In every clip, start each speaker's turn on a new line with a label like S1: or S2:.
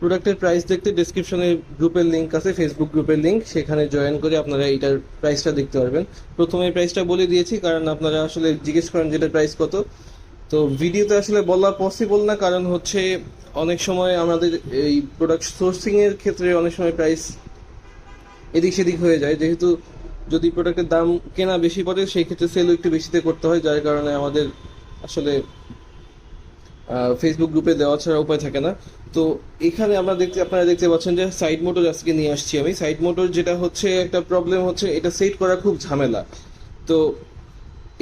S1: প্রোডাক্টের প্রাইস দেখতে ডেসক্রিপশনে গ্রুপের লিঙ্ক আছে ফেসবুক গ্রুপের লিঙ্ক সেখানে জয়েন করে আপনারা এইটার প্রাইসটা দেখতে পারবেন। প্রথমে প্রাইসটা বলে দিয়েছি, কারণ আপনারা আসলে জিজ্ঞেস করেন যেটার প্রাইস কত। তো ভিডিওতে আসলে বলা পসিবল না, কারণ হচ্ছে অনেক সময় আমাদের এই প্রোডাক্ট সোর্সিংয়ের ক্ষেত্রে অনেক সময় প্রাইস এদিক সেদিক হয়ে যায়। যেহেতু যদি প্রোডাক্টের দাম কেনা বেশি পড়ে, সেই ক্ষেত্রে সেলও একটু বেশিতে করতে হয়, যার কারণে আমাদের আসলে ফেসবুক গ্রুপে দেওয়া ছাড়া উপায় থাকে না। তো এখানে আমরা দেখতে, আপনারা দেখতে পাচ্ছেন যে সাইড মোটর আজকে নিয়ে আসছি আমি। সাইড মোটর যেটা হচ্ছে, একটা প্রবলেম হচ্ছে, এটা সেট করা খুব ঝামেলা। তো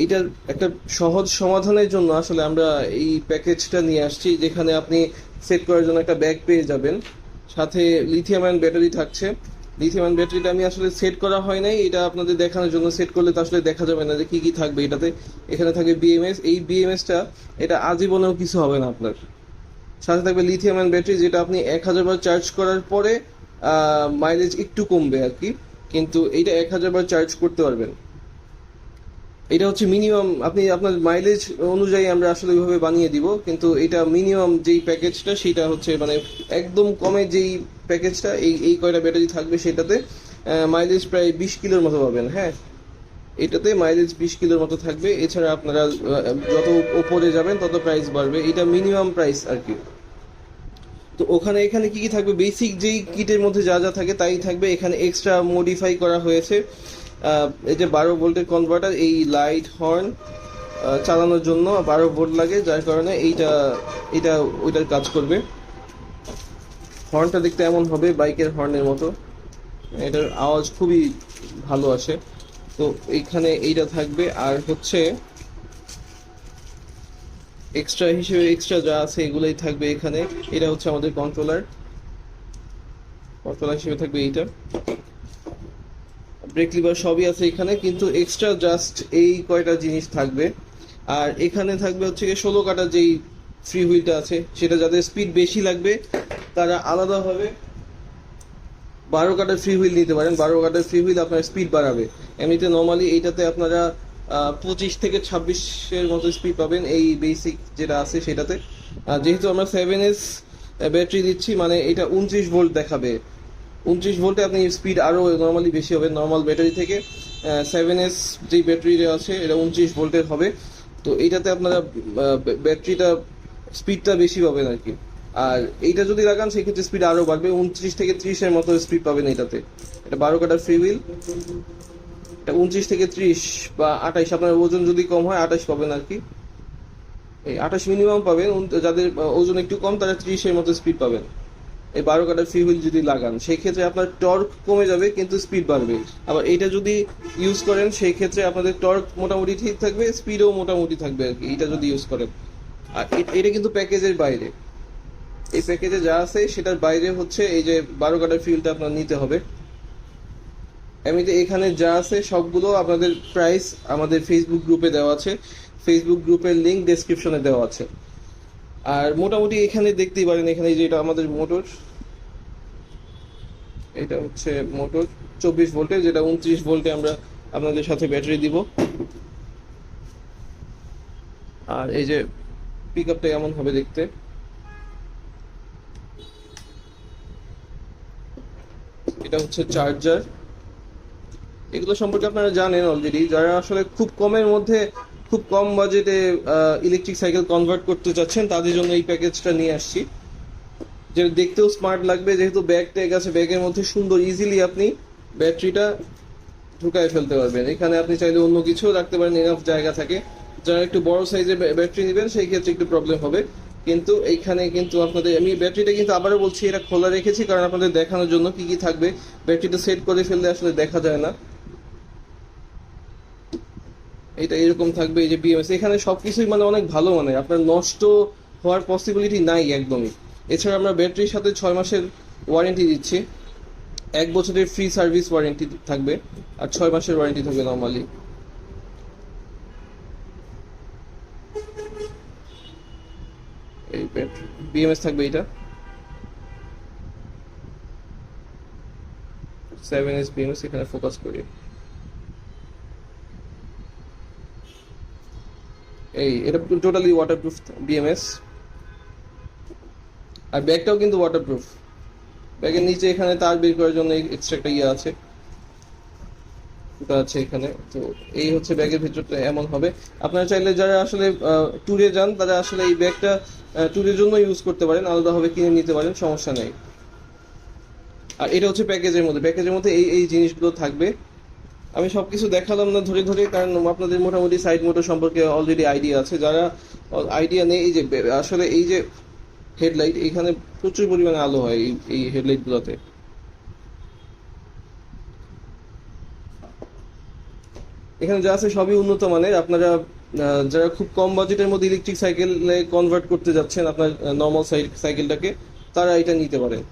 S1: এটার একটা সহজ সমাধানের জন্য আসলে আমরা এই প্যাকেজটা নিয়ে আসছি, যেখানে আপনি সেট করার জন্য একটা ব্যাগ পেয়ে যাবেন। সাথে লিথিয়াম আয়ন ব্যাটারি থাকছে। লিথিয়াম আয়ন ব্যাটারিটা আমি আসলে সেট করা হয় নাই, এটা আপনাদের দেখানোর জন্য সেট করলে তো আসলে দেখা যাবে না যে কি কি থাকবে এটাতে। এখানে থাকবে বিএমএস এই বিএমএসটা এটা আজীবনেও কিছু হবে না আপনার। সাথে থাকবে লিথিয়াম আয়ন ব্যাটারি যেটা আপনি এক হাজার বার চার্জ করার পরে মাইলেজ একটু কমবে আর কি। কিন্তু এইটা এক হাজার বার চার্জ করতে পারবেন। এটা হচ্ছে মিনিমাম আপনি আপনার মাইলেজ অনুযায়ী আমরা আসলে ওইভাবে বানিয়ে দিব, কিন্তু এটা মিনিমাম যেই প্যাকেজটা সেটা হচ্ছে মানে একদম কমে যেই প্যাকেজটা এই এই কয়টা ব্যাটারি থাকবে সেটাতে মাইলেজ প্রায় বিশ কিলোর মতো পাবেন হ্যাঁ? এটাতে মাইলেজ বিশ কিলোর মতো থাকবে। এছাড়া আপনারা যত ওপরে যাবেন, তত প্রাইস বাড়বে। এটা মিনিমাম প্রাইস আর কি। তো ওখানে, এখানে কি কি থাকবে? বেসিক যেই কিটের মধ্যে যা যা থাকে, তাই থাকবে। এখানে এক্সট্রা মডিফাই করা হয়েছে। এই যে বারো ভোল্টের কনভার্টার এই লাইট হর্ন চালানোর জন্য বারো ভোল্ট লাগে। যার কারণে এইটা, এটা ওইটার কাজ করবে। হর্নটা দেখতে এমন হবে, বাইকের হর্নের মতো। এটার আওয়াজ খুবই ভালো আসে। তো এইখানে এইটা থাকবে, আর হচ্ছে এক্সট্রা হিসেবে এক্সট্রা যা আছে এগুলোই থাকবে এখানে। এটা হচ্ছে আমাদের কন্ট্রোলার কন্ট্রোলার হিসেবে থাকবে এইটা। ব্রেক লিভার সবই আছে এখানে, কিন্তু এক্সট্রা জাস্ট এই কয়টা জিনিস থাকবে। আর এখানে থাকবে হচ্ছে গিয়ে ষোলো কাটা যেই ফ্রি হুইলটা আছে, সেটা যাদের স্পিড বেশি লাগবে, তারা আলাদাভাবে বারো কাটার ফ্রি হুইল নিতে পারেন, বারো কাটার ফ্রি হুইল আপনার স্পিড বাড়াবে। এমনিতে নর্মালি এইটাতে আপনারা পঁচিশ থেকে ছাব্বিশের মতো স্পিড পাবেন এই বেসিক যেটা আছে সেটাতে। যেহেতু আমরা সেভেন এস ব্যাটারি দিচ্ছি মানে এটা উনত্রিশ ভোল্ট দেখাবে। উনত্রিশ ভোল্টে আপনি স্পিড আরও নর্মালি বেশি হবে নর্মাল ব্যাটারি থেকে। সেভেন এস যেই ব্যাটারি আছে, এটা উনত্রিশ ভোল্টের হবে। তো এইটাতে আপনারা ব্যাটারিটা স্পিডটা বেশি পাবেন আর কি। আর এইটা যদি লাগান, সেক্ষেত্রে স্পিড আরও বাড়বে। উনত্রিশ থেকে ত্রিশের মতো স্পিড পাবেন এটাতে এটা বারো কাটার ফ্রি হুইল এটা উনত্রিশ থেকে ত্রিশ বা আঠাইশ, আপনার ওজন যদি কম হয় আঠাশ পাবেন আর কি। এই আঠাশ মিনিমাম পাবেন। যাদের ওজন একটু কম, তারা ত্রিশের মতো স্পিড পাবেন। এই বারো কাটার ফ্রি হুইল যদি লাগান সেই ক্ষেত্রে আপনার টর্ক কমে যাবে, কিন্তু স্পিড বাড়বে। আবার এইটা যদি ইউজ করেন সেই ক্ষেত্রে আপনাদের টর্ক মোটামুটি ঠিক থাকবে স্পিডও মোটামুটি থাকবে আর কি এটা যদি ইউজ করেন। আর এটা কিন্তু প্যাকেজের বাইরে। এই প্যাকেজে যা আছে, সেটার বাইরে হচ্ছে এই যে বারো কাটার ফিউলটা আপনার নিতে হবে। এমনিতে এখানে যা আছে, সবগুলো আপনাদের প্রাইস আমাদের ফেসবুক গ্রুপে দেওয়া আছে। ফেসবুক গ্রুপের লিঙ্ক ডেসক্রিপশনে দেওয়া আছে। আর মোটামুটি এখানে দেখতেই পারেন, এখানে যে এটা আমাদের মোটর এটা হচ্ছে মোটর চব্বিশ ভোল্টের যেটা উনত্রিশ ভোল্টে আমরা আপনাদের সাথে ব্যাটারি দিব। আর এই যে পিক আপটা এমন হবে দেখতে? এটা হচ্ছে চার্জার এগুলো সম্পর্কে আপনারা জানেন অলরেডি যারা আসলে খুব কমের মধ্যে, খুব কম বাজেটে ইলেকট্রিক সাইকেল কনভার্ট করতে চাচ্ছেন, তাদের জন্য এই প্যাকেজটা নিয়ে আসছি। যেটা দেখতেও স্মার্ট লাগবে, যেহেতু ব্যাগ ট্যাগ আছে ব্যাগের মধ্যে সুন্দর ইজিলি আপনি ব্যাটারিটা ঢুকায় ফেলতে পারবেন। এখানে আপনি চাইলে অন্য কিছু রাখতে পারেন এনাফ জায়গা থাকে। যারা একটু বড় সাইজের ব্যাটারি নেবেন, সেই ক্ষেত্রে একটু প্রবলেম হবে। কিন্তু এইখানে কিন্তু আপনাদের আমি ব্যাটারিটা কিন্তু আবারও বলছি, এটা খোলা রেখেছি কারণ আপনাদের দেখানোর জন্য কি কি থাকবে। ব্যাটারিটা সেট করে ফেললে আসলে দেখা যায় না। এটা এরকম থাকবে, এই যে বিএমএস এখানে সবকিছুই মানে অনেক ভালো মানে আপনার নষ্ট হওয়ার পসিবিলিটি নাই একদমই। এছাড়া আমরা ব্যাটারির সাথে ছয় মাসের ওয়ারেন্টি দিচ্ছি। এক বছরের ফ্রি সার্ভিস ওয়ারেন্টি থাকবে, আর ছয় মাসের ওয়ারেন্টি থাকবে নর্মালি এই বিএমএস থাকবে এটা সেভেন এস বিএমএস এখানে ফোকাস করি। এই, এটা টোটালি ওয়াটারপ্রুফ বিএমএস আর ব্যাগটাও কিন্তু ওয়াটারপ্রুফ ব্যাগের নিচে এখানে তার বের করার জন্য এক্সট্রা একটা ইয়ে আছে। আছে এখানে। তো এই হচ্ছে ব্যাগের ভিতরটা এমন হবে। আপনারা চাইলে যারা আসলে ট্যুরে যান, তারা আসলে এই ব্যাগটা ট্যুরের জন্য ইউজ করতে পারেন, আলাদাভাবে কিনে নিতে পারেন, সমস্যা নেই। আর এটা হচ্ছে প্যাকেজের মধ্যে। প্যাকেজের মধ্যে এই এই জিনিসগুলো থাকবে। আমি সবকিছু দেখালাম না ধরে ধরে, কারণ আপনাদের মোটামুটি সাইড মোটর সম্পর্কে অলরেডি আইডিয়া আছে। যারা আইডিয়া নেই, এই যে, আসলে এই যে হেডলাইট এখানে প্রচুর পরিমাণে আলো হয় এই এই হেডলাইটগুলোতে এখানে যা আছে সবই উন্নত মানের। আপনারা যারা খুব কম বাজেটের মধ্যে ইলেকট্রিক সাইকেলে কনভার্ট করতে যাচ্ছেন আপনার নর্মাল সাইকেলটাকে তারা এটা নিতে পারেন।